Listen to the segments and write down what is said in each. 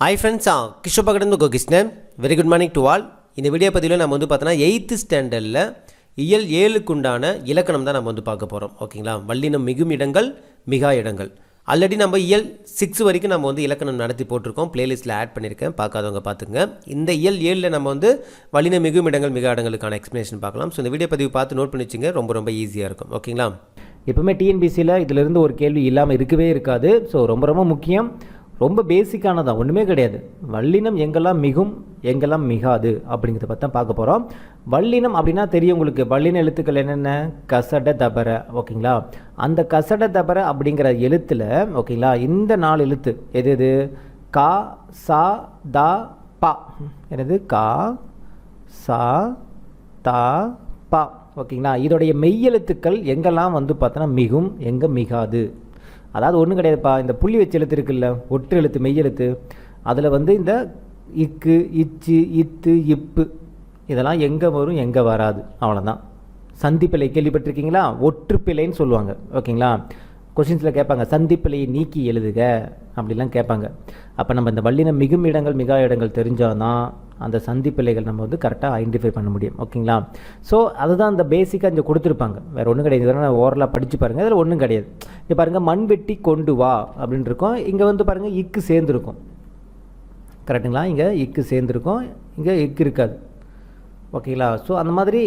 Hi friends ஆ Kishore பகடன் very good morning to all இந்த video பதிவில் நம்ம வந்து பார்த்தோன்னா எயித்து ஸ்டாண்டர்டில் இயல் ஏழுக்குண்டான இலக்கணம் தான் நம்ம வந்து பார்க்க போகிறோம் ஓகேங்களா வல்லினம் மிகும் இடங்கள் மிகா இடங்கள். ஆல்ரெடி நம்ம இயல் சிக்ஸ் வரைக்கும் நம்ம வந்து இலக்கணம் நடத்தி போட்டிருக்கோம். பிளேலிஸ்ட்டில் ஆட் பண்ணியிருக்கேன். பார்க்காதவங்க பார்த்துங்க இந்த இயல் ஏழில் நம்ம வந்து வல்லினம் மிகும் இடங்கள் மிக இடங்களுக்கான எக்ஸ்ப்ளனேஷன் பார்க்கலாம். ஸோ இந்த வீடியோ பதிவு பார்த்து நோட் பண்ணி வச்சுங்க ரொம்ப ரொம்ப ஈஸியாக இருக்கும். ஓகேங்களா எப்பவுமே டிஎன்பிசியில் இதிலிருந்து ஒரு கேள்வி இல்லாமல் இருக்கவே இருக்காது. ஸோ ரொம்ப ரொம்ப முக்கியம். ரொம்ப பேசிக்கானதான் ஒன்றுமே கிடையாது. வல்லினம் எங்கெல்லாம் மிகும் எங்கெல்லாம் மிகாது அப்படிங்கிறத பற்றி தான் பார்க்க போகிறோம் வல்லினம் அப்படின்னா தெரியும் உங்களுக்கு. வல்லின எழுத்துக்கள் என்னென்ன? கசட தபர. ஓகேங்களா? அந்த கசட தபர அப்படிங்கிற எழுத்தில் ஓகேங்களா? இந்த நாலு எழுத்து. எது எது? கா சா தா பா. என்னது? கா சா தா பா. ஓகேங்களா? இதோடைய மெய்யெழுத்துக்கள் எங்கெல்லாம் வந்து பார்த்தோன்னா மிகும் எங்கே மிகாது. அதாவது ஒன்றும் கிடையாதுப்பா. இந்த புள்ளி வச்சு எழுத்து இருக்குல்ல ஒற்று எழுத்து மெய்யெழுத்து அதில் வந்து இந்த இக்கு இச்சு இத்து இப்பு இதெல்லாம் எங்கே வரும் எங்கே வராது. அவ்வளோதான் சந்திப்பிலை கேள்விப்பட்டிருக்கீங்களா? ஒற்றுப்பிலைன்னு சொல்லுவாங்க. ஓகேங்களா? கொஷின்ஸில் கேட்பாங்க. சந்திப்பிலையை நீக்கி எழுதுக அப்படிலாம் கேட்பாங்க. அப்போ நம்ம இந்த வல்லினம் மிகும் இடங்கள் மிகா இடங்கள் தெரிஞ்சால் தான் அந்த சந்திப்பிழைகள் நம்ம வந்து கரெக்டாக ஐடென்டிஃபை பண்ண முடியும். ஓகேங்களா ஸோ அதுதான் அந்த பேசிக்காக இங்கே கொடுத்துருப்பாங்க. வேறு ஒன்றும் கிடையாது. இதெல்லாம் ஓரலாக படித்து பாருங்கள் அதில் ஒன்றும் கிடையாது. இங்கே பாருங்கள் மண் வெட்டி கொண்டு வா அப்படின்னு இருக்கும். இங்கே வந்து பாருங்கள் இக்கு சேர்ந்துருக்கும். கரெக்டுங்களா இங்கே இக்கு சேர்ந்துருக்கும். இங்கே இக்கு இருக்காது. ஓகேங்களா ஸோ அந்த மாதிரி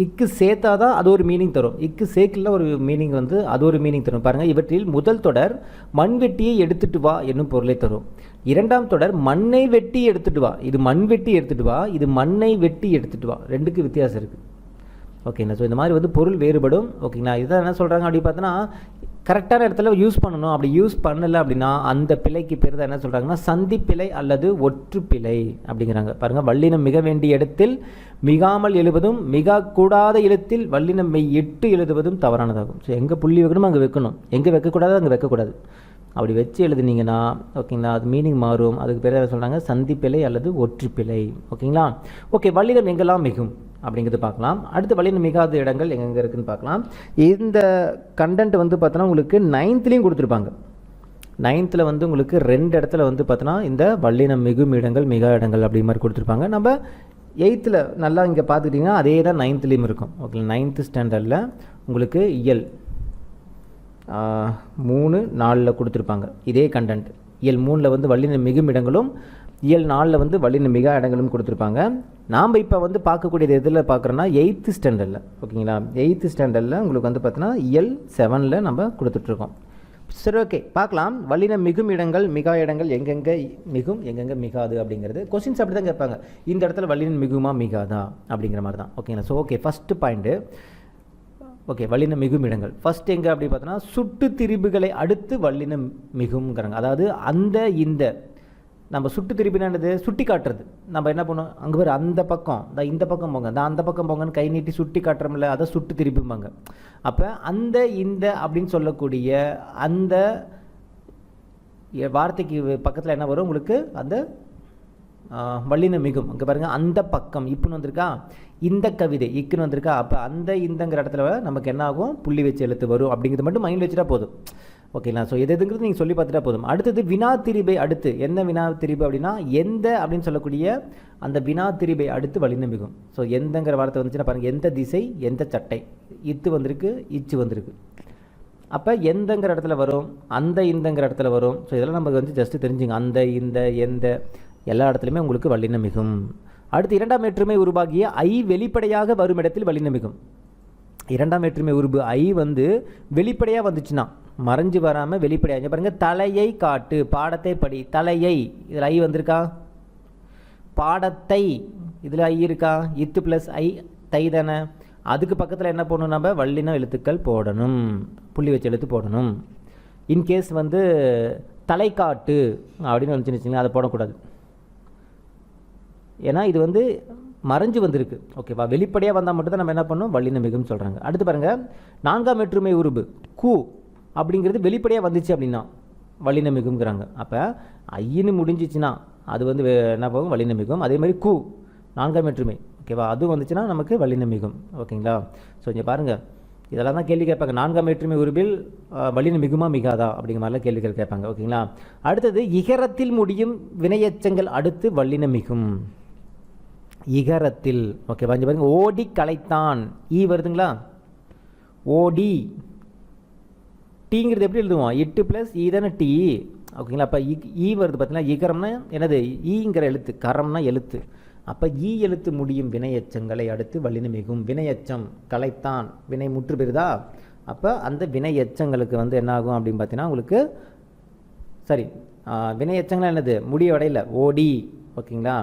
இக்கு சேர்த்தா தான் அது ஒரு மீனிங் தரும். இக்கு சேர்க்கல ஒரு மீனிங் வந்து அது ஒரு மீனிங் தரும். பாருங்கள் இவற்றில் முதல் தொடர் மண் வெட்டியை எடுத்துட்டு வா என்னும் பொருளை தரும். இரண்டாம் தொடர் மண்ணை வெட்டி எடுத்துட்டு வா. இது மண் வெட்டி எடுத்துட்டு வா இது மண்ணை வெட்டி எடுத்துட்டு வா. ரெண்டுக்கு வித்தியாசம் இருக்குது ஓகேங்களா ஸோ இந்த மாதிரி வந்து பொருள் வேறுபடும். ஓகேங்களா இதான் என்ன சொல்கிறாங்க அப்படி பார்த்தோன்னா கரெக்டான இடத்துல யூஸ் பண்ணணும். அப்படி யூஸ் பண்ணலை அப்படின்னா அந்த பிழைக்கு பேர் தான் என்ன சொல்கிறாங்கன்னா சந்திப்பிழை அல்லது ஒற்று பிழை அப்படிங்கிறாங்க. பாருங்கள் வல்லினம் மிக வேண்டிய இடத்தில் மிகாமல் எழுவதும் மிக கூடாத இடத்தில் வல்லினம் மெய் எட்டு எழுதுவதும் தவறானதாகும். ஸோ எங்கே புள்ளி வைக்கணுமோ அங்கே வைக்கணும். எங்கே வைக்கக்கூடாது அங்கே வைக்கக்கூடாது. அப்படி வச்சு எழுதுனீங்கன்னா ஓகேங்களா அது மீனிங் மாறும். அதுக்கு பேர் என்ன சொல்கிறாங்க சந்திப்பிழை அல்லது ஒற்றுப்பிலை. ஓகேங்களா? ஓகே வள்ளிடம் எங்கெல்லாம் மிகும்? அப்படிங்கிறது பார்க்கலாம். அடுத்து வழியில் மிகாத இடங்கள் எங்கெங்கே இருக்குன்னு பார்க்கலாம். இந்த கண்டென்ட் வந்து பார்த்தோன்னா உங்களுக்கு நைன்த்லேயும் கொடுத்துருப்பாங்க. நைன்த்தில் வந்து உங்களுக்கு ரெண்டு இடத்துல வந்து பார்த்தோன்னா இந்த வல்லினம் மிகும் இடங்கள் மிகா இடங்கள் அப்படி மாதிரி கொடுத்துருப்பாங்க. நம்ம எயித்தில் நல்லா இங்கே பார்த்துக்கிட்டிங்கன்னா அதே தான் நைன்த்துலேயும் இருக்கும். ஓகே நைன்த்து ஸ்டாண்டர்டில் உங்களுக்கு இயல். மூணு நாலில் கொடுத்துருப்பாங்க. இதே கண்டென்ட் இயல் மூணில் வந்து வல்லின மிகும் இடங்களும் இயல் நாலில் வந்து வல்லின மிக இடங்களும் கொடுத்துருப்பாங்க. நாம் இப்போ வந்து பார்க்கக்கூடியது எதில் பார்க்குறோன்னா எயித்து ஸ்டாண்டர்டில் ஓகேங்களா? எயித்து ஸ்டாண்டர்டில் உங்களுக்கு வந்து பார்த்தீங்கன்னா இயல் செவனில் நம்ம கொடுத்துட்ருக்கோம். சரி ஓகே பார்க்கலாம். வல்லின மிகும் இடங்கள் மிகா இடங்கள் எங்கெங்கே மிகும் எங்கெங்கே மிகாது அப்படிங்கிறது. கொஸ்டின்ஸ் அப்படி தான் கேட்பாங்க. இந்த இடத்துல வல்லினம் மிகுமா மிகாதா அப்படிங்கிற மாதிரி தான் ஓகேங்களா? So okay first point okay வல்லின மிகும் இடங்கள் ஃபஸ்ட் எங்கே அப்படி பார்த்தோன்னா சுட்டு திரிபுகளை அடுத்து வல்லின மிகுங்கிறாங்க அதாவது அந்த இந்த நம்ம சுட்டு திரிபினானது சுட்டி காட்டுறது. நம்ம என்ன பண்ணுவோம்? அங்கே பேர் அந்த பக்கம். இந்த இந்த பக்கம் போங்க. இந்த அந்த பக்கம் போங்கன்னு கை நீட்டி சுட்டி காட்டுறோம்ல அதை சுட்டு திரிப்பும்பாங்க அப்போ அந்த இந்த அப்படின்னு சொல்லக்கூடிய அந்த வார்த்தைக்கு பக்கத்தில் என்ன வரும்? உங்களுக்கு அந்த வல்லின மிகும். அங்கே பாருங்கள் அந்த பக்கம். இப்போன்னு வந்திருக்கா? இந்த கவிதை இக்குன்னு வந்திருக்கா அப்போ அந்த இந்தங்கிற இடத்துல நமக்கு என்ன ஆகும் புள்ளி வச்சு எழுத்து வரும் அப்படிங்கிறது மட்டும் மைண்ட் வச்சுட்டா போதும். ஓகேங்களா ஸோ எது எதுங்கிறது நீங்கள் சொல்லி பார்த்துட்டா போதும். அடுத்தது வினா திரிபை அடுத்து. என்ன வினா திரிபை அப்படின்னா எந்த அப்படின்னு சொல்லக்கூடிய அந்த வினா திரிபை அடுத்து வலின மிகும் ஸோ எந்தங்கிற வார்த்தை வந்துச்சுன்னா பாருங்கள் எந்த திசை எந்த சட்டை. இத்து வந்திருக்கு இச்சு வந்திருக்கு. அப்போ எந்தங்கிற இடத்துல வரும்? அந்த இந்தங்கிற இடத்துல வரும். ஸோ இதெல்லாம் நமக்கு வந்து ஜஸ்ட்டு தெரிஞ்சுங்க. அந்த இந்த எந்த எல்லா இடத்துலையுமே உங்களுக்கு வல்லினம் மிகும் அடுத்து இரண்டாம் வேற்றுமை உருவாகிய ஐ வெளிப்படையாக வரும் இடத்தில் வல்லினம் இரண்டாம் வேற்றுமை உருபு ஐ வந்து வெளிப்படையாக வந்துச்சுன்னா மறைஞ்சு வராமல் வெளிப்படையாக பாருங்கள் தலையை காட்டு பாடத்தை படி தலையை இதில் ஐ வந்திருக்கா? பாடத்தை இதில் ஐ இருக்கா? இத்து ப்ளஸ் ஐ தை தானே? அதுக்கு பக்கத்தில் என்ன போடணும் நம்ம? வல்லின எழுத்துக்கள் போடணும். புள்ளி வச்சு எழுத்து போடணும். இன்கேஸ் வந்து தலைக்காட்டு அப்படின்னு வந்துச்சுன்னு வச்சுக்கோங்களேன் அதை போடக்கூடாது. ஏன்னா இது வந்து மறைஞ்சு வந்திருக்கு. ஓகேவா வெளிப்படையாக வந்தால் மட்டும்தான் நம்ம என்ன பண்ணோம் வல்லின சொல்கிறாங்க அடுத்து பாருங்கள் நான்காம் வேற்றுமை உருபு கு அப்படிங்கிறது வெளிப்படையாக வந்துச்சு அப்படின்னா வல்லின மிகுங்கிறாங்க அப்போ ஐயின்னு முடிஞ்சிச்சுன்னா அது வந்து என்ன போகும் வல்லின மிகும் அதே மாதிரி கு நான்காம் வேற்றுமை. ஓகேவா அது வந்துச்சுன்னா நமக்கு வல்லின மிகும் ஓகேங்களா ஸோ இங்கே பாருங்கள் இதெல்லாம் தான் கேள்வி கேட்பாங்க. நான்காம் வேற்றுமை உருவில் அஹ், மிகுமா மிகாதா? அப்படிங்கிற மாதிரிலாம் கேள்விகள் கேட்பாங்க. ஓகேங்களா அடுத்தது இகரத்தில் முடியும் வினையச்சங்கள் அடுத்து வல்லினம் மிகும் இகரத்தில். ஓகே பாருங்க பாருங்க. ஓடி கலைத்தான் ஈ e வருதுங்களா? ஓடி. டீங்கிறது எப்படி எழுதுவோம்? எட்டு ப்ளஸ் ஈ e தானே டி ஓகேங்களா அப்போ ஈ e வருது பார்த்தீங்கன்னா இகரம்னா என்னது? ஈங்கிற எழுத்து கரம்னா எழுத்து. அப்போ ஈ எழுத்து முடியும் வினையச்சங்களை அடுத்து வல்லின மிகும் வினையச்சம். கலைத்தான் வினை முற்று பெறுதா? அப்போ அந்த வினையச்சங்களுக்கு வந்து என்ன ஆகும் அப்படின்னு பார்த்தீங்கன்னா உங்களுக்கு சரி வினையச்சங்கள் வினை என்னது? முடிய அடையில ஓடி ஓகேங்களா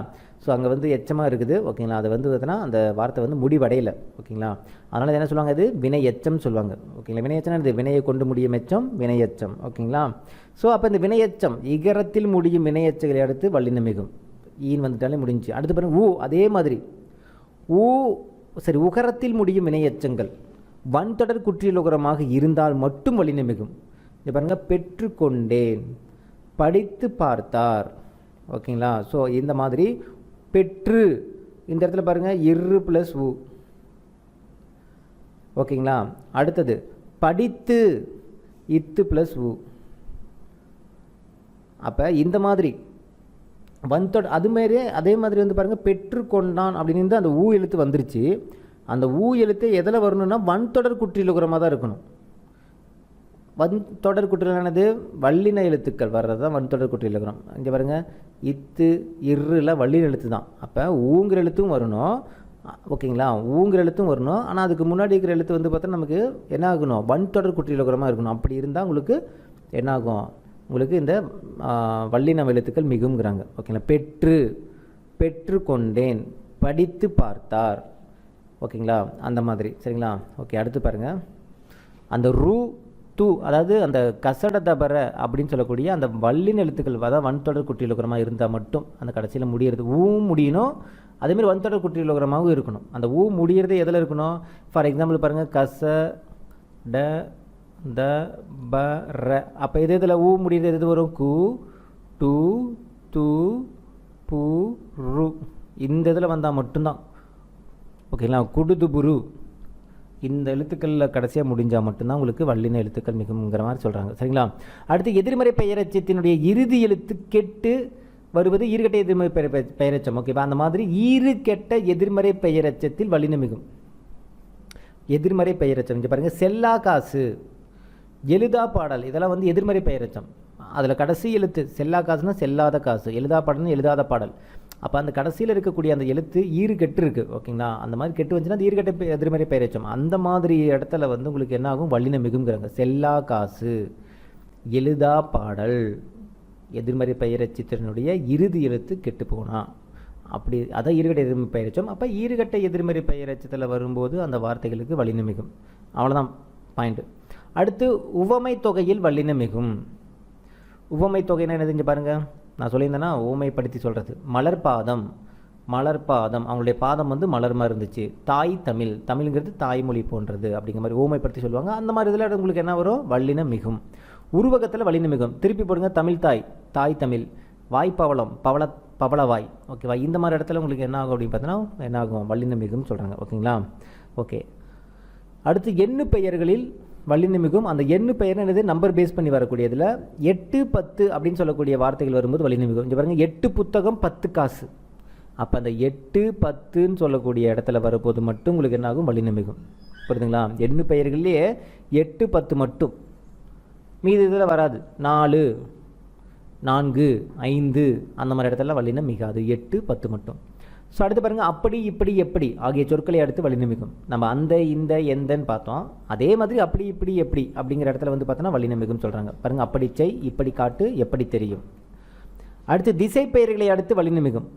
ஸோ அங்கே வந்து எச்சமாக இருக்குது. ஓகேங்களா அது வந்து பார்த்தீங்கன்னா அந்த வார்த்தை வந்து முடிவடையல. ஓகேங்களா அதனால் என்ன சொல்லுவாங்க அது வினை எச்சம் சொல்லுவாங்க. ஓகேங்களா வினை எச்சம் என்னது? வினையை கொண்டு முடியும் எச்சம் வினை எச்சம் ஓகேங்களா ஸோ அப்போ இந்த வினையச்சம் இகரத்தில் முடியும் வினையச்சங்களை அடுத்து வல்லினம் மிகும் ஈன் வந்துட்டாலே முடிஞ்சு அடுத்து பாருங்க ஊ அதே மாதிரி. ஊ சரி உகரத்தில் முடியும் வினையெச்சங்கள். வன்தொடர் குற்றியலுகரமாக இருந்தால் மட்டும் வலிமை மிகும் இது பாருங்க பெற்றுக்கொண்டேன் படித்து பார்த்தார். ஓகேங்களா ஸோ இந்த மாதிரி பெற்று இந்த இடத்துல பாருங்கள் இரு ப்ளஸ் உ. ஓகேங்களா? அடுத்தது படித்து இத்து ப்ளஸ் உ. அப்போ இந்த மாதிரி. வந்தோட அதுமாரியே அதே மாதிரி வந்து பாருங்கள் பெற்றுக்கொண்டான் அப்படின்னு இருந்து அந்த ஊ எழுத்து வந்துருச்சு. அந்த ஊ எழுத்து எதில் வரணும்னா வன்தொடர் குற்றிலுகரமாக தான் இருக்கணும். வன் தொடர் குற்றிலானது வல்லின எழுத்துக்கள் வர்றது தான் வன்தொடர் குற்றிலுகரம் இங்கே பாருங்கள் இத்து இருல வள்ளின எழுத்து தான். அப்போ ஊங்கிற எழுத்தும் வரணும். ஓகேங்களா? ஊங்கிற எழுத்தும் வரணும். ஆனால் அதுக்கு முன்னாடி இருக்கிற எழுத்து வந்து பார்த்தா நமக்கு என்ன ஆகணும்? வன்தொடர் குற்றிலுகரமாக இருக்கணும். அப்படி இருந்தால் உங்களுக்கு என்ன ஆகும்? உங்களுக்கு இந்த வல்லின எழுத்துக்கள் மிகுங்கிறாங்க ஓகேங்களா? பெற்று பெற்று கொண்டேன் படித்து பார்த்தார். ஓகேங்களா? அந்த மாதிரி. சரிங்களா? ஓகே அடுத்து பாருங்கள் அந்த ரூ து அதாவது அந்த கசட தபர அப்படின்னு சொல்லக்கூடிய அந்த வல்லின எழுத்துக்கள் அதாவது வன்தொடர் குற்றியலுகரமாக இருந்தால் மட்டும் அந்த கடைசியில் முடியறது. ஊ முடியணும் அதேமாதிரி வன்தொடர் குற்றியலுகரமாகவும் இருக்கணும். அந்த ஊ முடியறது எதில் இருக்கணும்? ஃபார் எக்ஸாம்பிள் பாருங்கள் கச ட த ப ர. அப்போ எது இதில் ஊ முடியறது? எது வரும்? கு டு து பூ ரு. இந்த இதில் வந்தால் மட்டும்தான். ஓகேங்களா? குடுதுபுரு. இந்த எழுத்துக்களில் கடைசியாக முடிஞ்சால் மட்டும்தான் உங்களுக்கு வல்லின எழுத்துக்கள் மிகுங்கிற மாதிரி சொல்கிறாங்க சரிங்களா? அடுத்து எதிர்மறை பெயரச்சத்தினுடைய இறுதி எழுத்து கெட்டு வருவது ஈறுகெட்ட எதிர்மறை பெயர் பெயர்- ஓகேவா அந்த மாதிரி ஈறு கெட்ட எதிர்மறை பெயரச்சத்தில் வல்லின மிகும். எதிர்மறை பெயரச்சம். இங்கே பாருங்கள் செல்லா காசு எழுதா பாடல் இதெல்லாம் வந்து எதிர்மறை பெயரச்சம். அதில் கடைசி எழுத்து செல்லா காசுனா செல்லாத காசு எழுதா பாடல்னு எழுதாத பாடல். அப்போ அந்த கடைசியில் இருக்கக்கூடிய அந்த எழுத்து ஈறு கெட்டு இருக்கு ஓகேங்களா? அந்த மாதிரி கெட்டு வந்துச்சுன்னா அந்த ஈறுகெட்ட பெ- எதிர்மறை வச்சோம். அந்த மாதிரி இடத்துல வந்து உங்களுக்கு என்ன ஆகும்? வல்லின மிகுங்கிறாங்க செல்லா காசு எழுதா பாடல் எதிர்மறை பெயரச்சித்திரனுடைய இறுதி எழுத்து கெட்டு போனா. அப்படி அதான் ஈறுகட்ட எதிர்மறை பெயரச்சோம் அப்போ ஈறுகட்ட எதிர்மறை பெயரச்சத்தில் வரும்போது அந்த வார்த்தைகளுக்கு வல்லினம் மிகும். அவ்வளோதான் பாயிண்ட்டு அடுத்து உவமை தொகையில் வல்லினம் மிகும். உவமை தொகைனா என்ன தெரிஞ்சு பாருங்கள் நான் சொல்லியிருந்தேன்னா ஊமைப்படுத்தி சொல்கிறது மலர் பாதம் மலர் பாதம் அவங்களுடைய பாதம் வந்து மலர்மா இருந்துச்சு. தாய் தமிழ். தமிழ்ங்கிறது தாய்மொழி போன்றது அப்படிங்கிற மாதிரி ஊமைப்படுத்தி சொல்லுவாங்க. அந்த மாதிரி இதில் உங்களுக்கு என்ன வரும்? வல்லினம் மிகும். உருவகத்தில் வலின மிகும். திருப்பி போடுங்க தமிழ் தாய் தாய் தமிழ். வாய்ப்பவளம் பவள பவளவாய். ஓகேவா இந்த மாதிரி இடத்துல உங்களுக்கு என்ன ஆகும் அப்படின்னு பார்த்தீங்கன்னா என்ன ஆகும்? வல்லின மிகும்னு சொல்கிறாங்க ஓகேங்களா ஓகே அடுத்து எண்ணு பெயர்களில் வல்லின அந்த எண்ணு பெயர் என்னது? நம்பர் பேஸ் பண்ணி வரக்கூடியதில் எட்டு பத்து அப்படின்னு சொல்லக்கூடிய வார்த்தைகள் வரும்போது வல்லின மிகும் இங்கே பாருங்கள் எட்டு புத்தகம் பத்து காசு. அப்போ அந்த எட்டு பத்துன்னு சொல்லக்கூடிய இடத்துல வரும்போது மட்டும் உங்களுக்கு என்ன ஆகும்? புரியுதுங்களா? எண்ணு பெயர்கள்லேயே எட்டு பத்து மட்டும். மீது இதில் வராது. நாலு நான்கு ஐந்து அந்த மாதிரி இடத்துல வல்லினம் மிகாது. எட்டு பத்து மட்டும். ஸோ அடுத்து பாருங்கள் அப்படி இப்படி எப்படி? ஆகிய சொற்களை அடுத்து வல்லினம் நம்ம அந்த இந்த எந்தன்னு பார்த்தோம். அதே மாதிரி அப்படி இப்படி எப்படி? அப்படிங்கிற இடத்துல வந்து பார்த்தோன்னா வல்லினம் சொல்கிறாங்க பாருங்கள் அப்படி செய் இப்படி காட்டு எப்படி தெரியும்? அடுத்து திசை பெயர்களை அடுத்து வல்லினம்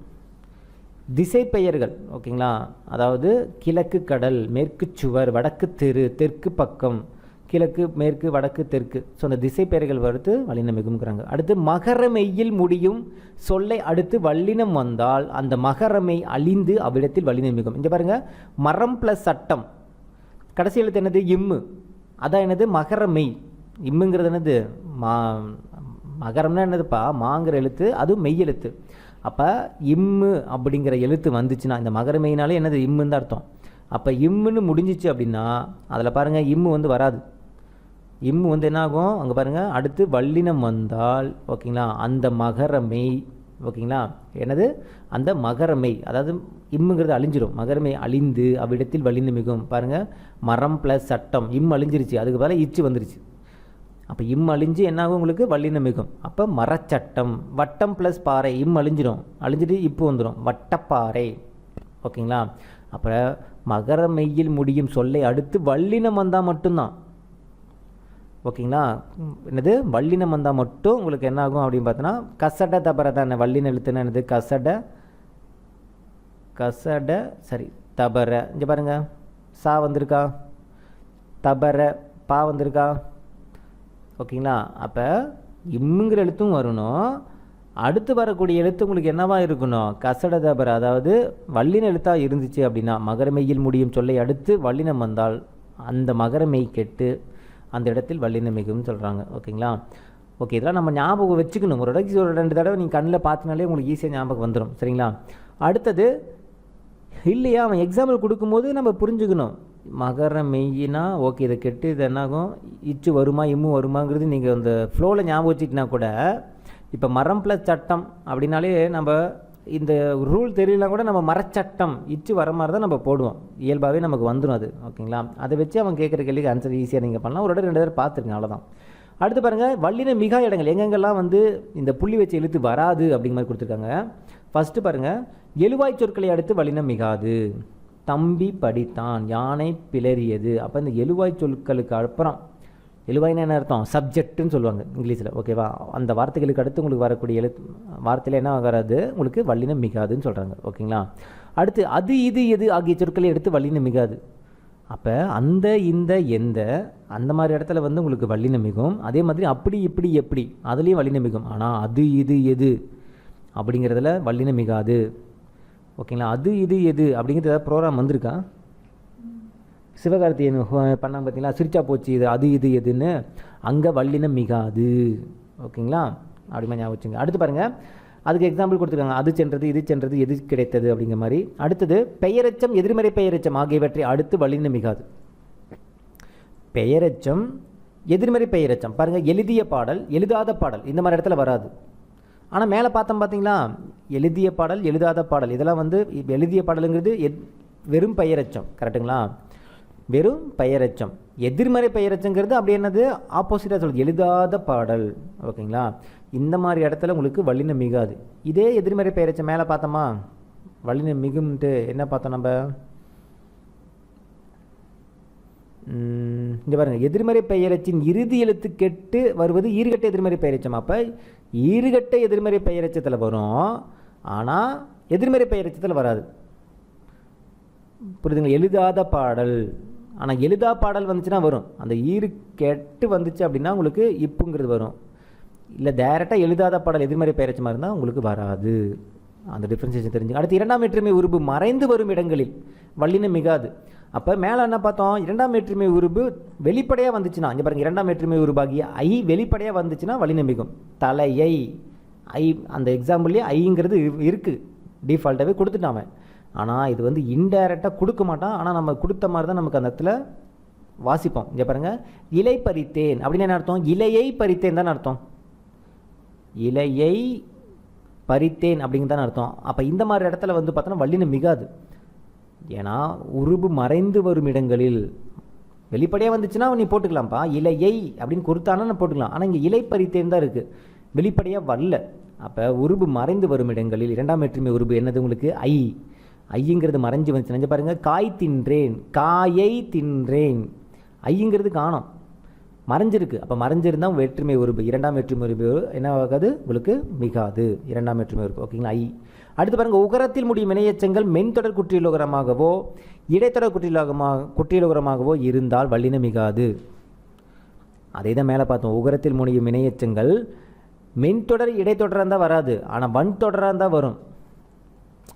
திசை பெயர்கள் ஓகேங்களா? அதாவது கிழக்கு கடல் மேற்கு சுவர் வடக்கு தெரு தெற்கு பக்கம் கிழக்கு மேற்கு வடக்கு தெற்கு. ஸோ அந்த திசை பெயர்கள் வருது வல்லினம் மிகுங்கிறாங்க அடுத்து மகரமெய்யில் முடியும் சொல்லை அடுத்து வல்லினம் வந்தால் அந்த மகரமை அழிந்து அவ்விடத்தில் வல்லினம் மிகும். இங்கே பாருங்கள் மரம் ப்ளஸ் சட்டம். கடைசி எழுத்து என்னது? இம்மு. அதான் என்னது? மகரமெய். இம்முங்கிறது என்னது? மா மகரம்னா என்னதுப்பா? மாங்கிற எழுத்து அதுவும் மெய் எழுத்து. அப்போ இம்மு அப்படிங்கிற எழுத்து வந்துச்சுன்னா இந்த மகர மெய்னாலே என்னது? இம்முன்னு தான் அர்த்தம். அப்போ இம்முன்னு முடிஞ்சிச்சு அப்படின்னா அதில் பாருங்கள் இம்மு வந்து வராது. இம்மு வந்து என்ன ஆகும் அங்கே பாருங்கள் அடுத்து வல்லினம் வந்தால் ஓகேங்களா? அந்த மகரமை ஓகேங்களா? என்னது? அந்த மகரமை அதாவது இம்முங்கிறது அழிஞ்சிடும் மகரமை அழிந்து அவ்விடத்தில் வல்லினம் மிகும். பாருங்கள் மரம் ப்ளஸ் சட்டம் இம் அழிஞ்சிருச்சு. அதுக்கு பதிலாக இச்சு வந்துருச்சு. அப்போ இம் அழிஞ்சு என்னாகும் உங்களுக்கு? வல்லின மிகும். அப்போ மரச்சட்டம் வட்டம் ப்ளஸ் பாறை இம் அழிஞ்சிடும் அழிஞ்சிட்டு இப்போ வந்துடும் வட்டப்பாறை ஓகேங்களா? அப்புறம் மகர மெய்யில் முடியும் சொல்லை அடுத்து வல்லினம் வந்தால் மட்டும்தான். ஓகேங்களா? என்னது? வல்லினம் வந்தால் மட்டும் உங்களுக்கு என்ன ஆகும் அப்படின்னு பார்த்தோன்னா கசட தபர தானே வல்லின எழுத்துனா என்னது? கசட கசட சரி தபர. இங்கே பாருங்கள் சா வந்திருக்கா? தபர பா வந்திருக்கா? ஓகேங்களா? அப்போ இம்முங்கிற எழுத்தும் வரணும். அடுத்து வரக்கூடிய எழுத்து உங்களுக்கு என்னவா இருக்கணும்? கசட தபர அதாவது வல்லின எழுத்தாக இருந்துச்சு அப்படின்னா மகரமெய்யில் முடியும் சொல்லை அடுத்து வல்லினம் வந்தால் அந்த மகரமெய் கெட்டு அந்த இடத்தில் வல்லினம் மிகவும் சொல்கிறாங்க ஓகேங்களா? ஓகே இதெல்லாம் நம்ம ஞாபகம் வச்சுக்கணும். ஒரு இடத்துக்கு ஒரு ரெண்டு தடவை நீங்கள் கண்ணில் பார்த்தினாலே உங்களுக்கு ஈஸியாக ஞாபகம் வந்துடும் சரிங்களா? அடுத்தது இல்லையா அவன் எக்ஸாம்பிள் கொடுக்கும்போது நம்ம புரிஞ்சுக்கணும். மகர மெய்யினா ஓகே இதை கெட்டு இது என்னாகும்? இச்சு வருமா இம்மு வருமாங்கிறது நீங்கள் அந்த ஃப்ளோவில் ஞாபகம் வச்சுக்கிட்டா கூட இப்போ மரம் ப்ளஸ் சட்டம் அப்படின்னாலே நம்ம இந்த ரூல் தெரியலனா கூட நம்ம மரச்சட்டம் இச்சு வர மாதிரி தான் நம்ம போடுவோம். இயல்பாகவே நமக்கு வந்துடும் அது. ஓகேங்களா? அதை வச்சு அவன் கேட்குற கேள்விக்கு ஆன்சர் ஈஸியாக நீங்கள் பண்ணலாம். ஒரு இடம் ரெண்டு பேர் பார்த்துருங்க அவ்வளோதான் அடுத்து பாருங்கள் வள்ளின மிகா இடங்கள் எங்கெங்கெல்லாம் வந்து இந்த புள்ளி வச்சு எழுத்து வராது அப்படிங்கிற மாதிரி கொடுத்துருக்காங்க. ஃபஸ்ட்டு பாருங்கள் எழுவாய் சொற்களை அடுத்து வல்லினம் மிகாது. தம்பி படித்தான் யானை பிளறியது. அப்போ இந்த எழுவாய் சொற்களுக்கு அப்புறம் எழுவாய்னா என்ன அர்த்தம்? சப்ஜெக்ட்டுன்னு சொல்லுவாங்க இங்கிலீஷில். ஓகேவா அந்த வார்த்தைகளுக்கு அடுத்து உங்களுக்கு வரக்கூடிய எழுத் வார்த்தையில் என்ன வராது உங்களுக்கு வல்லினம் மிகாதுன்னு சொல்கிறாங்க ஓகேங்களா அடுத்து அது இது எது ஆகிய சொற்களை எடுத்து வல்லினம் மிகாது. அப்போ அந்த இந்த எந்த அந்த மாதிரி இடத்துல வந்து உங்களுக்கு வல்லினம் மிகும். அதே மாதிரி அப்படி இப்படி எப்படி? அதுலேயும் வல்லினம் மிகும். ஆனால் அது இது எது? அப்படிங்கிறதுல வல்லினம் மிகாது. ஓகேங்களா அது இது எது? அப்படிங்கிறது ஏதாவது ப்ரோக்ராம் வந்திருக்கா? சிவகார்த்தியன் பண்ணாங்க பார்த்தீங்களா சிரிச்சா போச்சு இது அது இது எதுன்னு. அங்கே வல்லினம் மிகாது. ஓகேங்களா? அப்படிமா ஞாபகம் வச்சுங்க. அடுத்து பாருங்கள் அதுக்கு எக்ஸாம்பிள் கொடுத்துருக்காங்க. அது சென்றது இது சென்றது எது கிடைத்தது அப்படிங்கிற மாதிரி. அடுத்தது பெயரச்சம் எதிர்மறை பெயரச்சம் ஆகியவற்றை அடுத்து வல்லினம் மிகாது. பெயரச்சம் எதிர்மறை பெயரச்சம். பாருங்கள் எழுதிய பாடல் எழுதாத பாடல். இந்த மாதிரி இடத்துல வராது. ஆனால் மேலே பார்த்தோம் பார்த்தீங்களா எழுதிய பாடல் எழுதாத பாடல். இதெல்லாம் வந்து எழுதிய பாடலுங்கிறது எத் வெறும் பெயரச்சம். கரெக்டுங்களா வெறும் பெயரச்சம். எதிர்மறை பெயரச்சங்கிறது அப்படி என்னது? ஆப்போசிட்டாக சொல்லுது எழுதாத பாடல். ஓகேங்களா? இந்த மாதிரி இடத்துல உங்களுக்கு வல்லினம் மிகாது. இதே எதிர்மறை பெயரச்சம் மேலே பார்த்தோமா? வல்லினம் மிகுன்ட்டு என்ன பார்த்தோம் நம்ம? இங்கே பாருங்கள் பாருங்க. எதிர்மறை பெயரச்சின் இறுதி எழுத்து கெட்டு வருவது ஈறுகட்ட எதிர்மறை பெயரச்சம். அப்போ ஈறுகட்ட எதிர்மறை பெயரச்சத்தில் வரும். ஆனால் எதிர்மறை பெயரச்சத்தில் வராது. புரியுதுங்களா? எழுதாத பாடல். ஆனால் எளிதாக பாடல் வந்துச்சுன்னா வரும். அந்த ஈறு கெட்டு வந்துச்சு அப்படின்னா உங்களுக்கு இப்புங்கிறது வரும். இல்லை டேரெக்டாக எழுதாத பாடல் எதிர்மறை பெயரச்சமாக இருந்தால் உங்களுக்கு வராது. அந்த டிஃப்ரென்சியேஷன் தெரிஞ்சு அடுத்து இரண்டாம் வேற்றுமை உருபு மறைந்து வரும் இடங்களில். வல்லினம் மிகாது. அப்போ மேலே என்ன பார்த்தோம்? இரண்டாம் வேற்றுமை உருபு வெளிப்படையாக வந்துச்சுன்னா இங்கே பாருங்கள் இரண்டாம் வேற்றுமை உருபாகிய ஐ வெளிப்படையாக வந்துச்சுன்னா வல்லினம் மிகும். தலையை ஐ அந்த எக்ஸாம்பிள்லேயே ஐங்கிறது இருக்குது டிஃபால்ட்டாகவே கொடுத்துட்டான் அவன். ஆனால் இது வந்து இன்டைரக்டாக கொடுக்க மாட்டான். ஆனால் நம்ம கொடுத்த மாதிரி தான் நமக்கு அந்த இடத்துல வாசிப்போம். இங்கே பாருங்கள் இலை பறித்தேன் அப்படின்னு என்ன அர்த்தம்? இலையை பறித்தேன் தான் அர்த்தம். இலையை பறித்தேன் அப்படிங்கிறது தான் அர்த்தம். அப்போ இந்த மாதிரி இடத்துல வந்து பார்த்தோன்னா வள்ளின மிகாது. ஏன்னா உருபு மறைந்து வரும் இடங்களில் வெளிப்படையாக வந்துச்சுன்னா நீ போட்டுக்கலாம்ப்பா. இலையை அப்படின்னு கொடுத்தானா நான் போட்டுக்கலாம். ஆனால் இங்கே இலை பறித்தேன் தான் இருக்குது வெளிப்படையாக வரல. அப்போ உருபு மறைந்து வரும் இடங்களில் இரண்டாம் வேற்றுமை உருபு என்னது உங்களுக்கு? ஐ ஐங்கிறது மறைஞ்சு வந்துச்சு நினைச்சு பாருங்கள் காய் தின்றேன் காயை தின்றேன். ஐயங்கிறது காணும். மறைஞ்சிருக்கு. அப்போ மறைஞ்சிருந்தா வேற்றுமை உருபு இரண்டாம் வேற்றுமை உருபு என்ன ஆகாது? உங்களுக்கு மிகாது. இரண்டாம் வேற்றுமை உருப்பு ஓகேங்களா? ஐ. அடுத்து பாருங்கள் உகரத்தில் முடியும் இணையச்சங்கள் மென்தொடர் குற்றியலுகரமாகவோ இடைத்தொடர் குற்றியலோகமாக குற்றியலுகரமாகவோ இருந்தால் வல்லின மிகாது. அதே தான் மேலே பார்த்தோம். உகரத்தில் முடியும் இணையச்சங்கள் மென்தொடர் இடைத்தொடராக இருந்தால் வராது. ஆனால் வன் தொடராக இருந்தால் வரும்.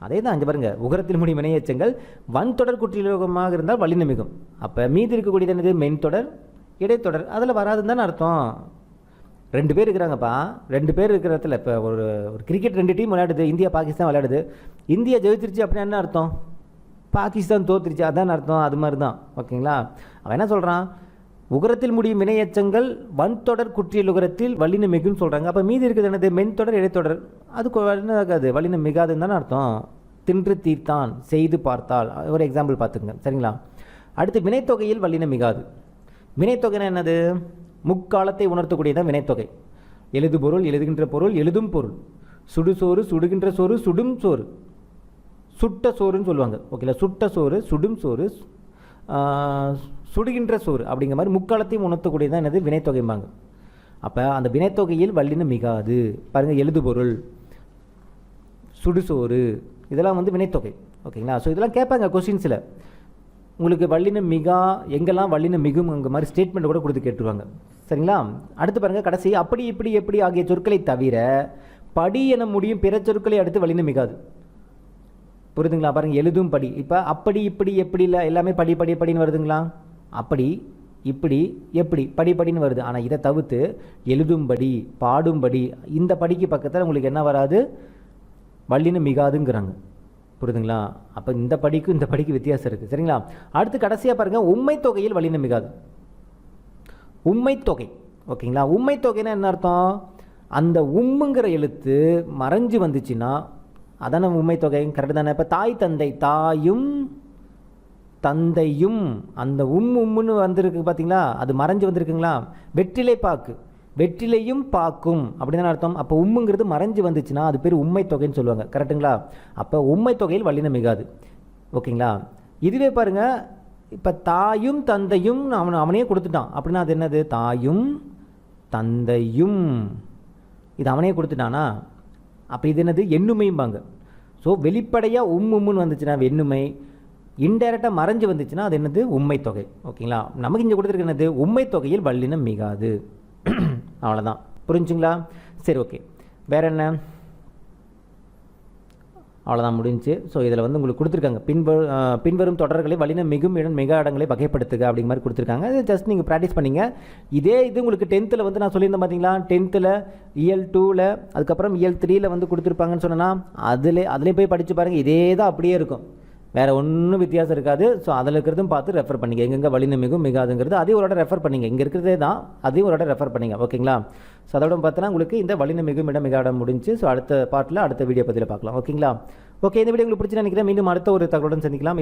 அதே தான் அங்கே பாருங்க உகரத்தில் முடியும் வினையச்சங்கள் வன் தொடர் குற்றியலோகமாக இருந்தால் வழி மிகும் அப்போ மீதி இருக்கக்கூடியது என்னது? மென்தொடர் இடைத்தொடர் அதில் வராதுன்னு தானே அர்த்தம். ரெண்டு பேர் இருக்கிறாங்கப்பா. ரெண்டு பேர் இருக்கிற இடத்துல இப்போ ஒரு ஒரு கிரிக்கெட் ரெண்டு டீம் விளையாடுது. இந்தியா பாகிஸ்தான் விளையாடுது. இந்தியா ஜெயிச்சிருச்சு அப்படின்னா என்ன அர்த்தம்? பாகிஸ்தான் தோத்துருச்சு. அதான் அர்த்தம். அது மாதிரி தான் ஓகேங்களா? அவன் என்ன சொல்கிறான் உகரத்தில் முடியும் வினையச்சங்கள் வன்தொடர் குற்றியல் உகரத்தில் வல்லினம் மிகுன்னு சொல்கிறாங்க அப்போ மீதி இருக்கிறது என்னது? மென்தொடர் இடைத்தொடர். அது கொ- என்ன ஆகாது? மிகாதுன்னு தானே அர்த்தம். தின்று தீர்த்தான் செய்து பார்த்தால். ஒரு எக்ஸாம்பிள் பார்த்துங்க சரிங்களா? அடுத்து வினைத்தொகையில் வல்லினம் மிகாது. வினைத்தொகைனா என்னது? முக்காலத்தை உணர்த்தக்கூடியதான் வினைத்தொகை. எழுது பொருள் எழுதுகின்ற பொருள் எழுதும் பொருள். சுடுசோறு சுடுகின்ற சோறு சுடும் சோறு. சுட்ட சோறுன்னு சொல்லுவாங்க. ஓகேல? சுட்ட சோறு சுடும் சோறு சுடுகின்ற சோறு அப்படிங்கிற மாதிரி முக்காலத்தையும் உணர்த்தக்கூடியதான் என்னது? வினைத்தொகைம்பாங்க. அப்போ அந்த வினைத்தொகையில் வல்லினம் மிகாது. பாருங்கள் எழுதுபொருள் சுடுசோறு இதெல்லாம் வந்து வினைத்தொகை. ஓகேங்களா? ஸோ இதெல்லாம் கேட்பாங்க கொஸ்டின்ஸில் உங்களுக்கு வல்லினம் மிகா எங்கெல்லாம் வல்லினம் மிகும் அங்கே மாதிரி ஸ்டேட்மெண்ட் கூட கொடுத்து கேட்டுருவாங்க. சரிங்களா? அடுத்து பாருங்கள் கடைசி அப்படி இப்படி எப்படி ஆகிய சொற்களை தவிர படி என முடியும் பிற சொற்களை அடுத்து வல்லினம் மிகாது. புரியுதுங்களா? பாருங்கள் எழுதும் படி. இப்போ அப்படி இப்படி எப்படி இல்லை எல்லாமே படி படி படின்னு வருதுங்களா? அப்படி இப்படி எப்படி படி படின்னு வருது. ஆனால் இதை தவிர்த்து எழுதும்படி பாடும்படி இந்த படிக்கு பக்கத்தில் உங்களுக்கு என்ன வராது? வள்ளின்னு மிகாதுங்கிறாங்க. புரியுதுங்களா? அப்போ இந்த படிக்கும் இந்த படிக்கு வித்தியாசம் இருக்குது சரிங்களா? அடுத்து கடைசியாக பாருங்கள் உண்மை தொகையில் வல்லினம் மிகாது. உண்மை தொகை. ஓகேங்களா? உண்மை தொகைன்னா என்ன அர்த்தம்? அந்த உம்முங்கிற எழுத்து மறைஞ்சு வந்துச்சுன்னா அதான உண்மை தொகை கரெக்டு தானே? இப்போ தாய் தந்தை தாயும் தந்தையும் அந்த உம் உம்முன்னு வந்திருக்கு பார்த்தீங்களா அது மறைஞ்சு வந்திருக்குங்களா? வெற்றிலை பாக்கு. வெற்றிலையும் பாக்கும். அப்படின்னு அர்த்தம்? அப்போ உம்முங்கிறது மறைஞ்சு வந்துச்சுன்னா அது பேர் உண்மை தொகைன்னு சொல்லுவாங்க. கரெக்டுங்களா அப்போ உண்மை தொகையில் வல்லினம் மிகாது. ஓகேங்களா? இதுவே பாருங்க இப்போ தாயும் தந்தையும் அவன் அவனே கொடுத்துட்டான். அப்படின்னா அது என்னது? தாயும் தந்தையும். இது அவனே கொடுத்துட்டானா? அப்போ இது என்னது? எண்ணுமைம்பாங்க. ஸோ வெளிப்படையாக உம் உம்முன்னு வந்துச்சுன்னா எண்ணுமை இன்டைரக்டாக மறைஞ்சு வந்துச்சுன்னா அது என்னது? உண்மை தொகை. ஓகேங்களா? நமக்கு இங்கே கொடுத்துருக்கு என்னது? உண்மை தொகையில் வல்லினம் மிகாது. அவ்வளோதான் புரிஞ்சுங்களா? சரி ஓகே. வேறு என்ன? அவ்வளோதான் முடிஞ்சு ஸோ இதில் வந்து உங்களுக்கு கொடுத்துருக்காங்க. பின்வரு பின்வரும் தொடர்களை வல்லினம் மிகும் இடம் மிக இடங்களை வகைப்படுத்துக அப்படிங்கிற மாதிரி கொடுத்துருக்காங்க. இது ஜஸ்ட் நீங்கள் ப்ராக்டிஸ் பண்ணீங்க. இதே இது உங்களுக்கு டென்த்தில் வந்து நான் சொல்லியிருந்தேன் பார்த்தீங்களா டென்த்தில் இயல் டூவில் அதுக்கப்புறம் இயல் த்ரீயில் வந்து கொடுத்துருப்பாங்கன்னு சொன்னேன்னா அதில் அதிலே போய் படித்து பாருங்கள் இதே தான் அப்படியே இருக்கும். வேறு ஒன்றும் வித்தியாசம் இருக்காது. ஸோ அதில் இருக்கிறதும் பார்த்து ரெஃபர் பண்ணிங்க. எங்கெங்கே வலின மிகும் மிகாதுங்கிறது அதையும் ஒரு இடம் ரெஃபர் பண்ணிங்க. இங்கே இருக்கிறதே தான் அதையும் ஒரு இடம் ரெஃபர் பண்ணிங்க. ஓகேங்களா ஸோ அதோட பார்த்தோன்னா உங்களுக்கு இந்த வலின மிகும் இடம் மிகாடம் முடிஞ்சு ஸோ அடுத்த பாட்டில் அடுத்த வீடியோ பதிவில் பார்க்கலாம். ஓகேங்களா ஓகே இந்த வீடியோ உங்களுக்கு பிடிச்சி நினைக்கிறேன். மீண்டும் அடுத்த ஒரு தகவலுடன் சந்திக்கலாம்.